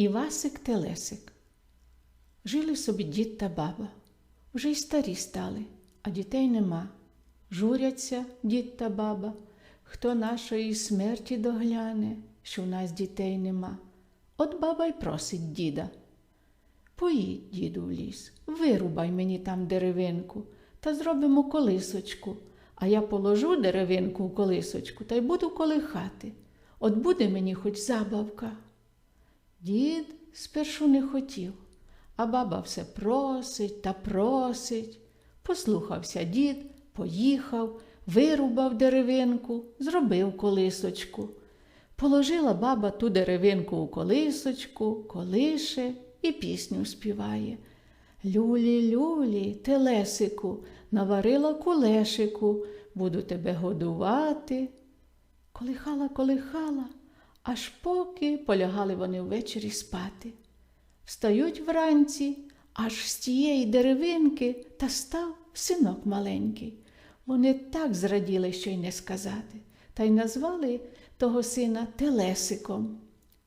Івасик Телесик. Жили собі дід та баба. Вже й старі стали, а дітей нема. Журяться дід та баба, хто нашої смерті догляне, що в нас дітей нема. От баба й просить діда. Поїдь, діду, в ліс, вирубай мені там деревинку та зробимо колисочку, а я положу деревинку в колисочку та й буду колихати. От буде мені хоч забавка. Дід спершу не хотів, а баба все просить та просить. Послухався дід, поїхав, вирубав деревинку, зробив колисочку. Положила баба ту деревинку у колисочку, колише і пісню співає. Люлі, люлі, телесику, наварила кулешику, буду тебе годувати. Колихала, колихала, аж поки полягали вони ввечері спати. Встають вранці, аж з тієї деревинки та став синок маленький. Вони так зраділи, що й не сказати, та й назвали того сина Телесиком.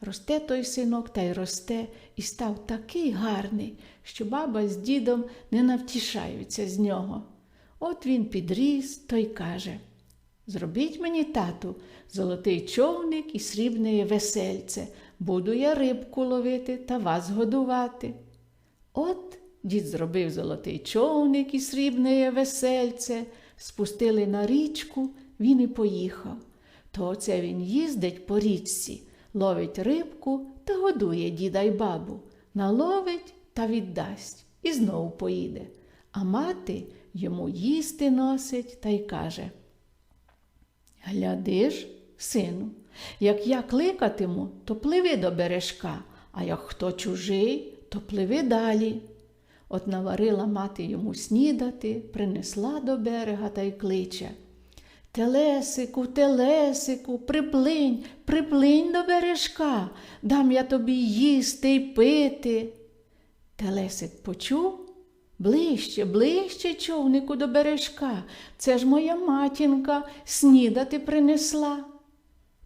Росте той синок та й росте, і став такий гарний, що баба з дідом не навтішаються з нього. От він підріс, то й каже Зробіть мені, тату, золотий човник і срібне весельце, буду я рибку ловити та вас годувати. От дід зробив золотий човник і срібне весельце, спустили на річку, він і поїхав. То оце він їздить по річці, ловить рибку та годує діда й бабу, наловить та віддасть і знову поїде. А мати йому їсти носить та й каже Гляди ж, сину, як я кликатиму, то пливи до бережка, а як хто чужий, то пливи далі. От наварила мати йому снідати, принесла до берега та й кличе. Телесику, телесику, приплинь, приплинь до бережка, дам я тобі їсти й пити. Телесик почув ближче, ближче човнику до бережка. Це ж моя матінка снідати принесла.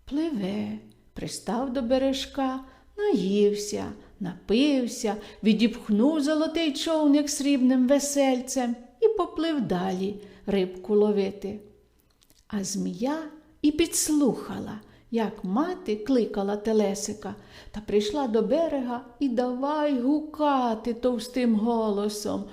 Пливе, пристав до бережка, наївся, напився, відіпхнув золотий човник срібним весельцем і поплив далі рибку ловити. А змія і підслухала, як мати кликала Телесика, та прийшла до берега і давай гукати товстим голосом.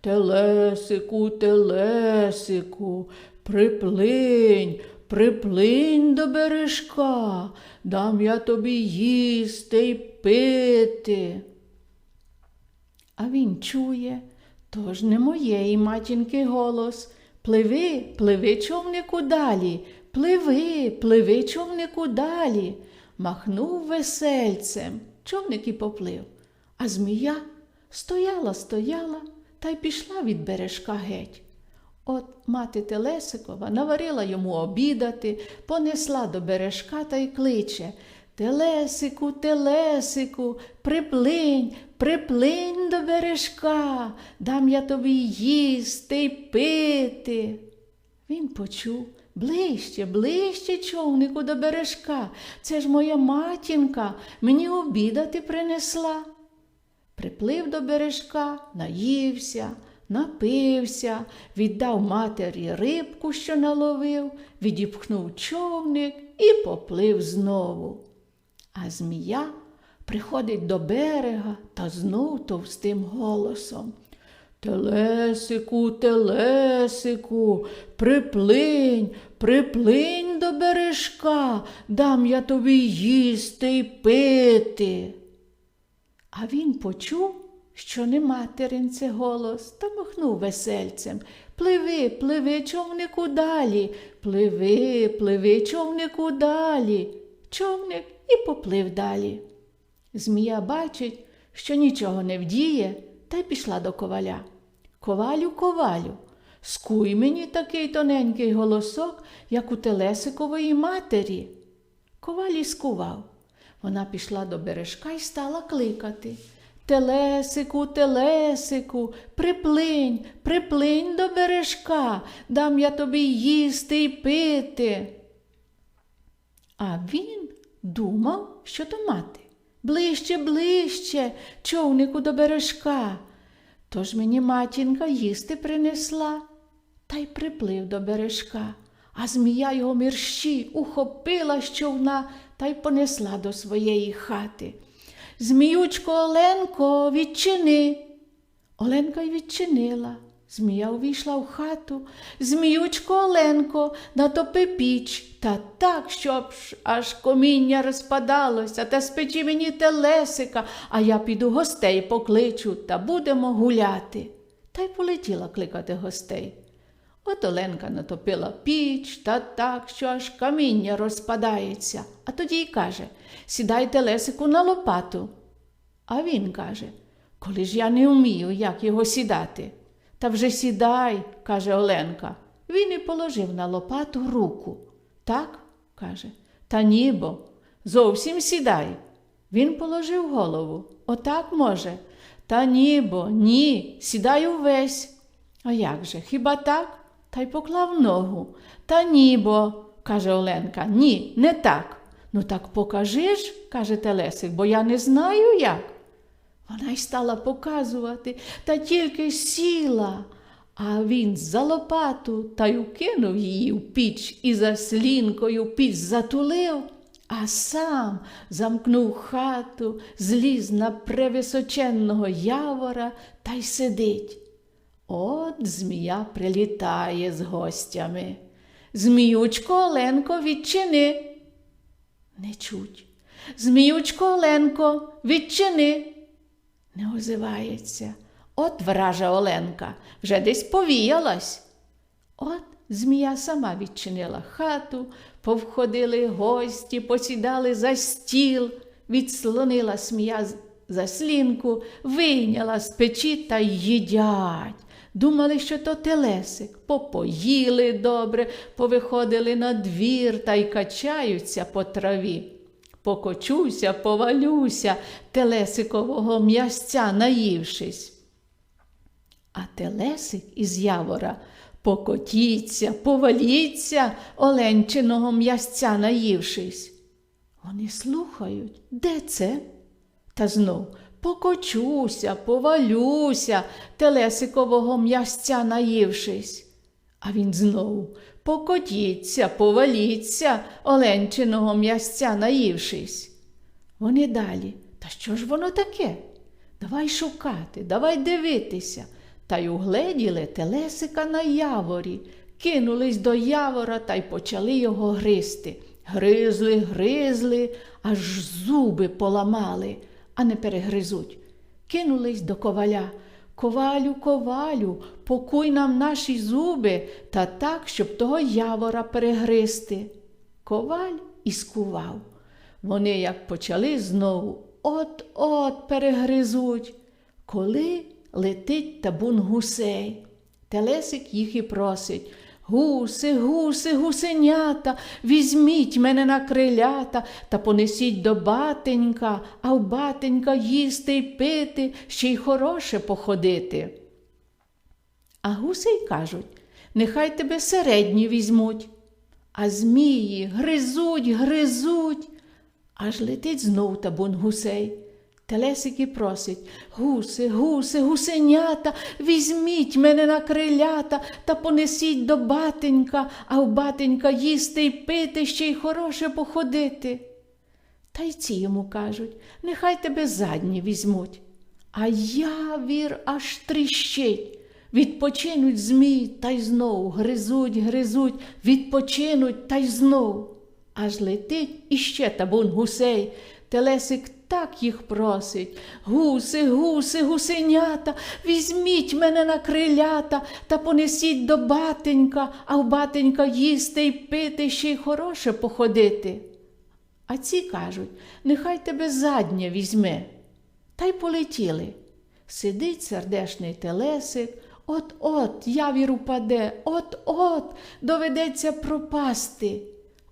Телесику, телесику, приплинь, приплинь до бережка, дам я тобі їсти й пити. А він чує, то ж не моєї матінки голос. Пливи, пливи, човнику далі, пливи, пливи, човнику далі. Махнув весельцем, човник і поплив. А змія стояла, стояла та й пішла від бережка геть. От мати Телесикова наварила йому обідати, понесла до бережка та й кличе Телесику, Телесику, приплинь, приплинь до бережка, дам я тобі їсти й пити. Він почув ближче, ближче човнику до бережка. Це ж моя матінка мені обідати принесла. Приплив до бережка, наївся, напився, віддав матері рибку, що наловив, відіпхнув човник і поплив знову. А змія приходить до берега та знов товстим голосом. Телесику, телесику, приплинь, приплинь до бережка, дам я тобі їсти й пити. А він почув, що не материн це голос, та махнув весельцем. Пливи, пливи, човнику далі, пливи, пливи, човнику далі. Човник і поплив далі. Змія бачить, що нічого не вдіє, та й пішла до коваля. Ковалю, ковалю, скуй мені такий тоненький голосок, як у Телесикової матері. Коваль і скував. Вона пішла до бережка і стала кликати. Телесику, телесику, приплинь, приплинь до бережка, дам я тобі їсти й пити. А він думав, що то мати. ближче, ближче, човнику до бережка. Тож мені матінка їсти принесла та й приплив до бережка, а змія його мерщі ухопила з човна та й понесла до своєї хати. Зміючко Оленко, відчини. Оленка й відчинила. Змія увійшла в хату. Зміючко Оленко, натопи піч, та так, щоб аж коміння розпадалося, та спечи мені телесика, а я піду гостей покличу та будемо гуляти. Та й полетіла кликати гостей. От Оленка натопила піч та так, що аж каміння розпадається, а тоді й каже Сідайте Лесику на лопату. А він каже Коли ж я не вмію, як його сідати. Та вже сідай, каже Оленка. Він і положив на лопату руку. Так, каже, та нібо, зовсім сідай. Він положив голову. Отак може. Та нібо, ні, сідай увесь. А як же, хіба так? Та й поклав ногу. Та нібо, каже Оленка, ні, не так. Ну так покажи ж, каже Телесик, бо я не знаю як. Вона й стала показувати, та тільки сіла. А він за лопату та й укинув її в піч і за слінкою піч затулив, а сам замкнув хату, зліз на превисоченного явора та й сидить. От змія прилітає з гостями. Зміючко Оленко, відчини. Не чуть. Зміючко Оленко, відчини. Не озивається. От вража Оленка, вже десь повіялась. От змія сама відчинила хату, повходили гості, посідали за стіл, відслонила смія заслінку, вийняла з печі та їдять. Думали, що то телесик, попоїли добре, повиходили на двір та й качаються по траві. Покочуся, повалюся, телесикового м'ясця наївшись. А телесик із явора покотіться, поваліться, оленчиного м'ясця наївшись. Вони слухають, де це? Та знов покочуся, повалюся, телесикового м'ясця наївшись. А він знову покотіться, поваліться, оленчиного м'ясця наївшись. Вони далі. Та що ж воно таке? Давай шукати, давай дивитися. Та й угледіли телесика на яворі, кинулись до явора та й почали його гризти. Гризли, гризли, аж зуби поламали, а не перегризуть. Кинулись до коваля. Ковалю, ковалю, покуй нам наші зуби та так, щоб того явора перегризти. Коваль і скував. Вони як почали знову от-от перегризуть. Коли летить табун гусей. Телесик їх і просить. Гуси, гуси, гусенята, візьміть мене на крилята та понесіть до батенька, а в батенька їсти й пити, ще й хороше походити. А гуси й кажуть, нехай тебе середні візьмуть. А змії гризуть, гризуть, аж летить знов табун гусей. Телесики просить гуси, гуси, гусенята, візьміть мене на крилята та понесіть до батенька, а в батенька їсти й пити, ще й хороше походити. Та й ці йому кажуть, нехай тебе задні візьмуть. А явір аж тріщить. Відпочинуть змій та й знов гризуть, гризуть, відпочинуть та й знов. Аж летить іще табун гусей. Телесик так їх просить. Гуси, гуси, гусенята, візьміть мене на крилята та понесіть до батенька, а в батенька їсти й пити, ще й хороше походити. А ці кажуть, нехай тебе заднє візьме. Та й полетіли. Сидить сердешний телесик, от-от явір упаде, от-от доведеться пропасти.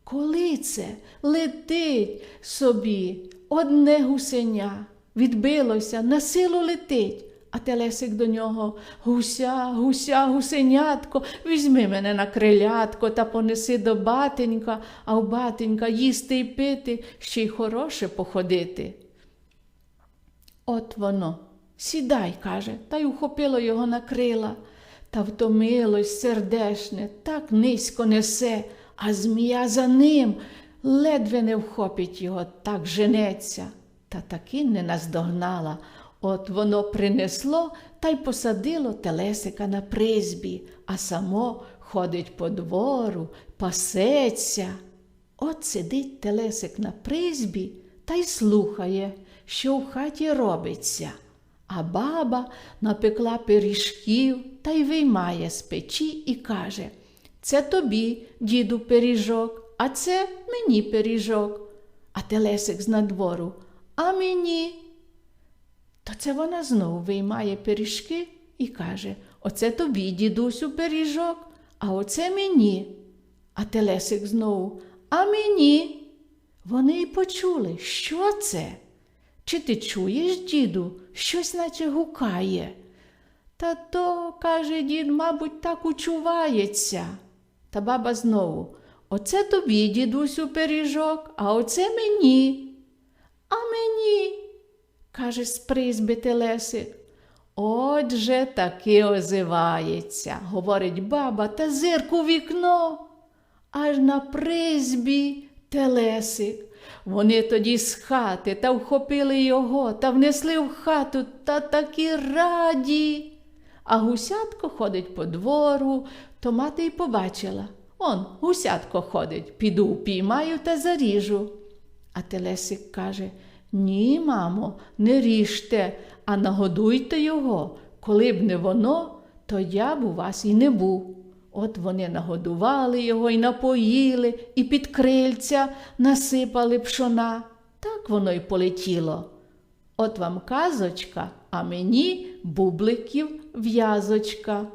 Коли це летить собі одне гусеня, відбилося, на силу летить, а телесик до нього гуся, гуся, гусенятко, візьми мене на крилятко та понеси до батенька, а у батенька їсти й пити, ще й хороше походити. От воно. Сідай, каже, та й ухопило його на крила. Та втомилось сердешне, так низько несе, а змія за ним ледве не вхопить його, так женеться. Та таки не наздогнала. От воно принесло та й посадило телесика на призбі, а само ходить по двору, пасеться. От сидить телесик на призбі та й слухає, що в хаті робиться. А баба напекла пиріжків та й виймає з печі і каже: Це тобі, діду, пиріжок, а це мені пиріжок. А телесик з надвору, а мені. То це вона знову виймає пиріжки і каже: Оце тобі, дідусю, пиріжок, а оце мені. А телесик знову, а мені. Вони й почули, що це? Чи ти чуєш, діду, щось наче гукає? Та то, каже дід, мабуть, так учувається. Та баба знову. Оце тобі, дідусю, пиріжок, а оце мені. А мені, каже з призьби телесик. Отже, таки озивається, говорить баба та зирку в вікно. Аж на призбі телесик. Вони тоді з хати та вхопили його та внесли в хату та такі раді. А гусятко ходить по двору, то мати й побачила. Он, гусятко ходить, піду впіймаю та заріжу. А телесик каже: Ні, мамо, не ріжте, а нагодуйте його. Коли б не воно, то я б у вас і не був. От вони нагодували його і напоїли, і під крильця насипали пшона. Так воно й полетіло. От вам казочка, а мені бубликів в'язочка.